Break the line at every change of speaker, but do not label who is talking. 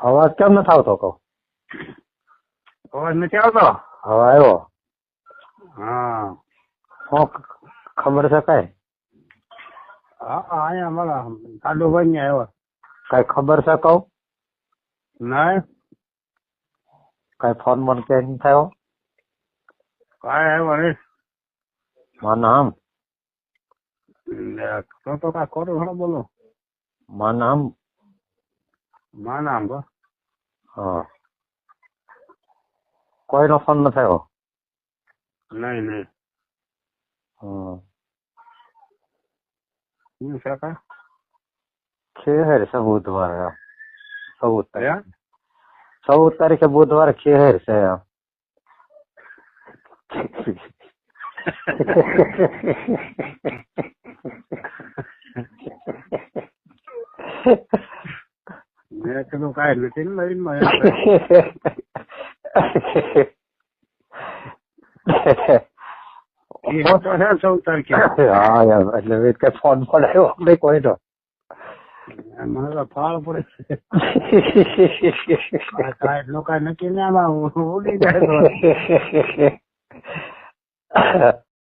અવાજ કેમ નથી આવતો કહું?
અવાજ નથી આવતો?
હવે આવ્યો.
હા.
શું ખબર છે કઈ?
હા અહીંયા મારા સાડુભાઈ ને આવ્યો.
કઈ ખબર છે કહું?
ના
કઈ ફોન બોન કે નહીં થયો?
કઈ આવ્યો નહીં.
મારું નામ
તો તો કાંઈ ખોટું ઘણું બોલો.
મારું નામ
માં નામ બસ
હા કોઈનો ફોન નથી થયો
નહીં નહીં
હમ
શું છે કાંઈ
ખેર છે બુધવારે. ચૌદ તારીખ
હે?
ચૌદ તારીખે બુધવારે ખેર છે એમ.
છે ચૌદ તારીખે
હા યાર એટલે મેં કઈ ફોન આવ્યો નહીં કોઈનો
મને તો ફાળ પડે કાંઈ એટલું કાંઈ નક્કી ના ઉડી જાય.